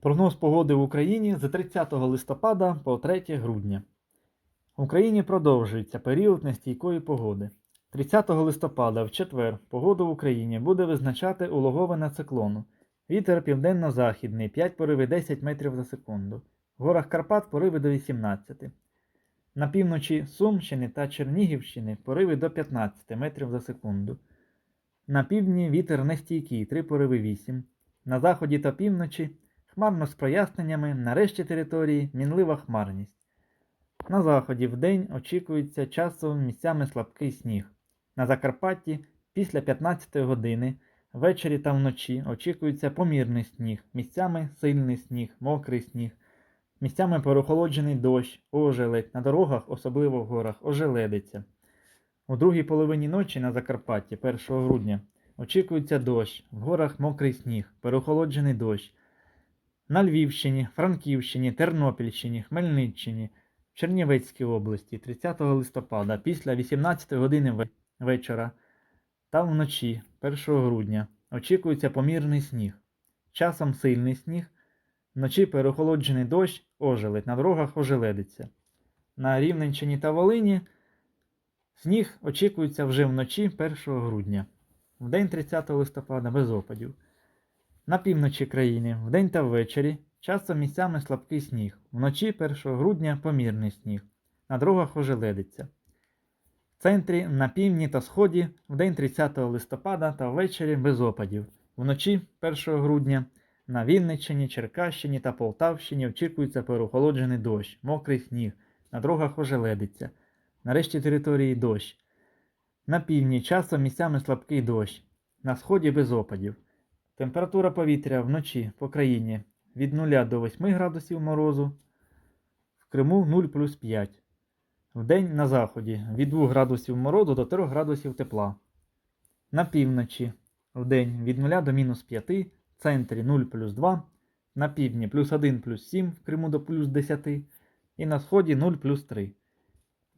Прогноз погоди в Україні з 30 листопада по 3 грудня. В Україні продовжується період нестійкої погоди. 30 листопада в четвер погоду в Україні буде визначати улоговина циклону. Вітер південно-західний 5 пориви 10 метрів за секунду. В горах Карпат пориви до 18. На півночі Сумщини та Чернігівщини пориви до 15 метрів за секунду. На півдні вітер нестійкий 3 пориви 8. На заході та півночі хмарно з проясненнями, на решті території мінлива хмарність. На заході вдень очікується часом місцями слабкий сніг. На Закарпатті після 15 години ввечері та вночі очікується помірний сніг, місцями сильний сніг, мокрий сніг, місцями перехолоджений дощ, ожеледь, на дорогах, особливо в горах, ожеледиться. У другій половині ночі на Закарпатті 1 грудня очікується дощ, в горах мокрий сніг, перехолоджений дощ. На Львівщині, Франківщині, Тернопільщині, Хмельниччині, Чернівецькій області 30 листопада після 18 години вечора та вночі 1 грудня очікується помірний сніг. Часом сильний сніг, вночі перехолоджений дощ, ожеледь, на дорогах ожеледиться. На Рівненщині та Волині сніг очікується вже вночі 1 грудня. В день 30 листопада без опадів. На півночі країни вдень та ввечері часто місцями слабкий сніг. Вночі 1 грудня помірний сніг. На дорогах ожеледиться. В центрі на півдні та сході вдень 30 листопада та ввечері без опадів. Вночі 1 грудня на Вінниччині, Черкащині та Полтавщині очікується переохолоджений дощ, мокрий сніг. На дорогах ожеледиться. На решті території дощ. На півдні часом місцями слабкий дощ. На сході без опадів. Температура повітря вночі по країні від 0 до 8 градусів морозу, в Криму 0 плюс 5. Вдень на заході від 2 градусів морозу до 3 градусів тепла. На півночі вдень від 0 до мінус 5, в центрі 0 плюс 2, на півдні плюс 1 плюс 7, в Криму до плюс 10 і на сході 0 плюс 3.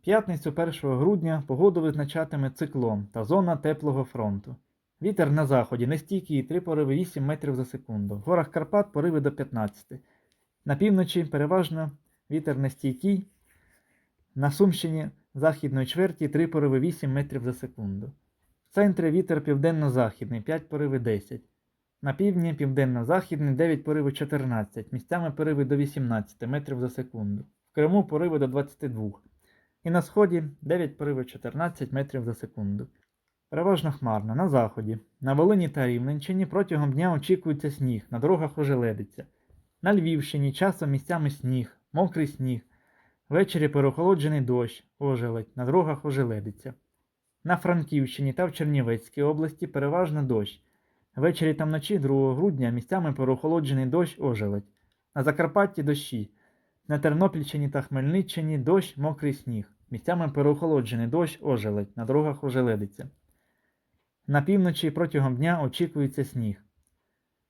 П'ятницю 1 грудня погоду визначатиме циклон та зона теплого фронту. Вітер на заході нестійкий 3 пориви 8 метрів за секунду. В горах Карпат пориви до 15. На півночі переважно вітер нестійкий. На Сумщині західної чверті 3 пориви 8 метрів за секунду. В центрі вітер південно-західний 5 пориви 10. На півдні південно-західний 9 пориви 14, місцями пориви до 18 метрів за секунду. В Криму пориви до 22. І на сході 9 пориви 14 метрів за секунду. Переважно хмарно на заході. На Волині та Рівненщині протягом дня очікується сніг, на дорогах ожеледиться. На Львівщині часом місцями сніг, мокрий сніг. Ввечері переохолоджений дощ, ожеледь, на дорогах ожеледиться. На Франківщині та в Чернівецькій області переважно дощ. Ввечері та вночі 2 грудня місцями переохолоджений дощ, ожеледь. На Закарпатті дощі. На Тернопільщині та Хмельниччині дощ, мокрий сніг. Місцями переохолоджений дощ, ожеледь, на дорогах ожеледиться. На півночі протягом дня очікується сніг.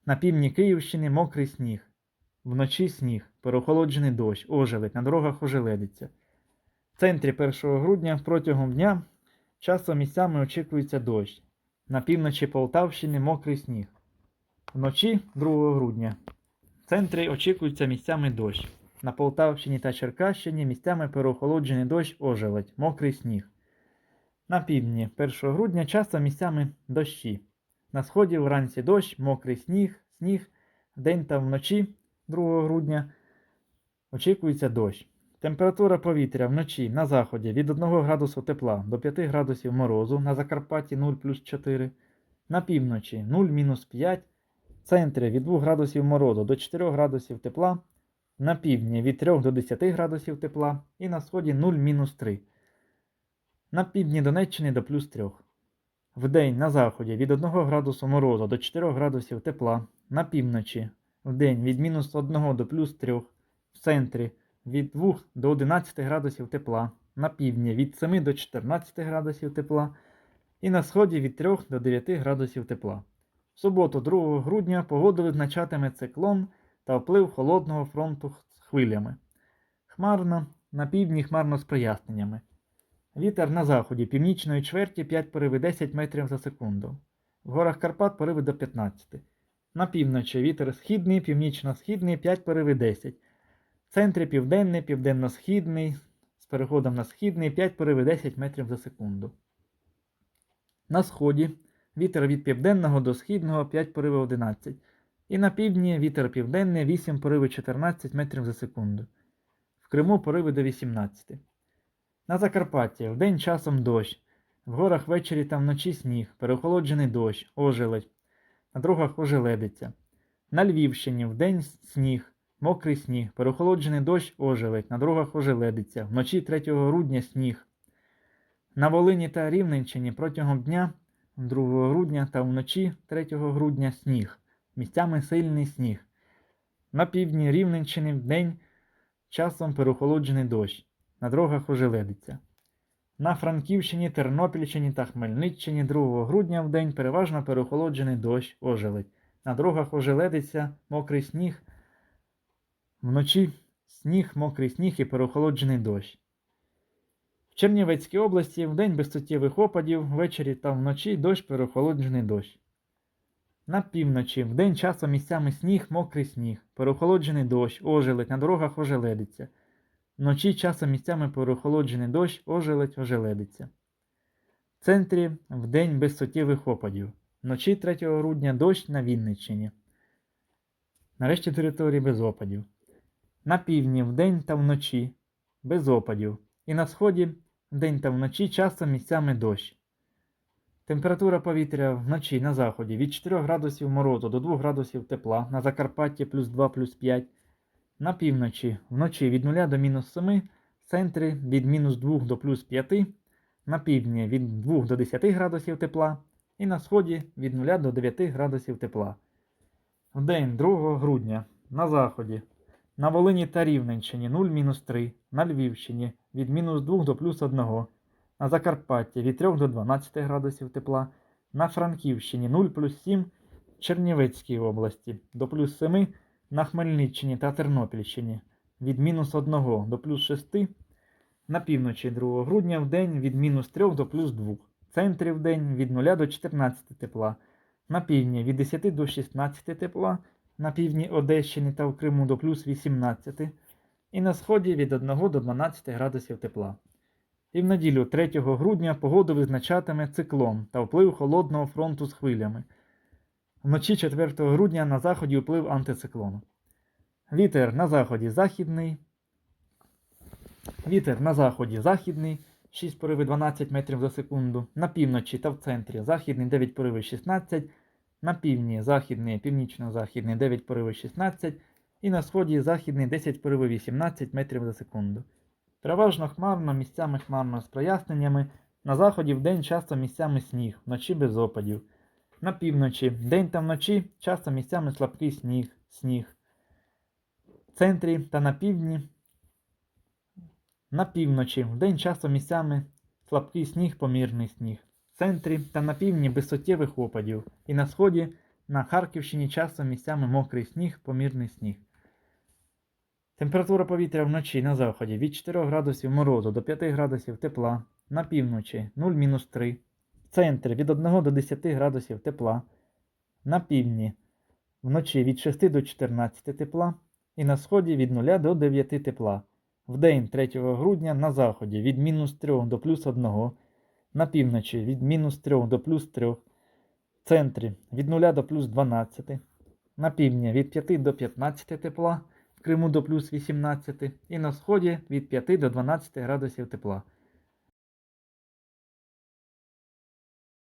На півдні Київщини мокрий сніг. Вночі сніг, переохолоджений дощ, ожеледь, на дорогах ожеледиться. В центрі 1 грудня протягом дня часом місцями очікується дощ. На півночі Полтавщини мокрий сніг. Вночі 2 грудня. В центрі очікується місцями дощ. На Полтавщині та Черкащині місцями переохолоджений дощ, ожеледь, мокрий сніг. На півдні 1 грудня часто місцями дощі. На сході вранці дощ, мокрий сніг, сніг, вдень та вночі 2 грудня очікується дощ. Температура повітря вночі на заході від 1 градусу тепла до 5 градусів морозу, на Закарпатті 0 плюс 4, на півночі 0 мінус 5, в центрі від 2 градусів морозу до 4 градусів тепла, на півдні від 3 до 10 градусів тепла і на сході 0 мінус 3. На півдні Донеччини до плюс 3. Вдень на заході від 1 градусу морозу до 4 градусів тепла, на півночі вдень від мінус 1 до плюс 3, в центрі від 2 до 11 градусів тепла, на півдні від 7 до 14 градусів тепла і на сході від 3 до 9 градусів тепла. В суботу 2 грудня погоду визначатиме циклон та вплив холодного фронту з хвилями. Хмарно, на півдні хмарно з проясненнями. Вітер на заході північної чверті 5 пориви 10 метрів за секунду. В горах Карпат пориви до 15. На півночі вітер східний, північно-східний 5 пориви 10. В центрі південний, південно-східний з переходом на східний 5 пориви 10 метрів за секунду. На сході вітер від південного до східного 5 пориви 11. І на півдні вітер південний 8 пориви 14 метрів за секунду. В Криму пориви до 18. На Закарпатті вдень часом дощ. В горах ввечері та вночі сніг, переохолоджений дощ, ожеледь. На дорогах ожеледиться. На Львівщині вдень сніг, мокрий сніг, переохолоджений дощ, ожеледь. На дорогах ожеледиться. Вночі 3 грудня сніг. На Волині та Рівненщині протягом дня 2 грудня та вночі 3 грудня сніг. Місцями сильний сніг. На півдні Рівненщини вдень часом переохолоджений дощ. На дорогах ожеледиться. На Франківщині, Тернопільщині та Хмельниччині 2 грудня в день переважно переохолоджений дощ ожеледь. На дорогах ожеледиться мокрий сніг. Вночі сніг, мокрий сніг і переохолоджений дощ. В Чернівецькій області в день без суттєвих опадів, ввечері та вночі дощ переохолоджений дощ. На півночі в день часом місцями сніг, мокрий сніг, переохолоджений дощ, ожеледь, на дорогах ожеледиться. Вночі часом місцями переохолоджений дощ, ожеледь, ожеледиться. В центрі вдень без суттєвих опадів. Вночі 3 грудня дощ на Вінниччині. Нарешті території без опадів. На півдні вдень та вночі без опадів. І на сході вдень та вночі часом місцями дощ. Температура повітря вночі на заході від 4 градусів морозу до 2 градусів тепла, на Закарпатті плюс 2 плюс 5. На півночі вночі від 0 до мінус 7, в центрі від мінус 2 до плюс 5, на півдні від 2 до 10 градусів тепла і на сході від 0 до 9 градусів тепла. В день 2 грудня на заході на Волині та Рівненщині 0-3, на Львівщині від мінус 2 до плюс 1, на Закарпатті від 3 до 12 градусів тепла, на Франківщині 0 плюс 7, в Чернівецькій області до плюс 7, на Хмельниччині та Тернопільщині від мінус 1 до плюс 6, на півночі 2 грудня в день від мінус 3 до плюс 2, в центрі в день від 0 до 14 тепла, на півдні від 10 до 16 тепла, на півдні Одещини та в Криму до плюс 18, і на сході від 1 до 12 градусів тепла. І в неділю 3 грудня погоду визначатиме циклон та вплив холодного фронту з хвилями. Вночі 4 грудня на заході вплив антициклону. Вітер на заході західний. Вітер на заході західний 6 пориви 12 метрів за секунду. На півночі та в центрі західний 9 пориви 16, на півдні західний, північно-західний 9 пориви 16 і на сході західний 10 пориви 18 метрів за секунду. Переважно хмарно, місцями хмарно з проясненнями. На заході вдень часто місцями сніг, вночі без опадів. На півночі вдень та вночі часто місцями слабкий сніг, сніг. В центрі та на півдні. На півночі вдень часто місцями слабкий сніг, помірний сніг. В центрі та на півдні без суттєвих опадів. І на сході на Харківщині часто місцями мокрий сніг, помірний сніг. Температура повітря вночі на заході від 4 градусів морозу до 5 градусів тепла, на півночі 0-3, в центрі від 1 до 10 градусів тепла, на півдні вночі від 6 до 14 тепла і на сході від 0 до 9 тепла. Вдень 3 грудня на заході від мінус 3 до плюс 1, на півночі від мінус 3 до плюс 3, в центрі від 0 до плюс 12, на півдні від 5 до 15 тепла в Криму до плюс 18 і на сході від 5 до 12 градусів тепла.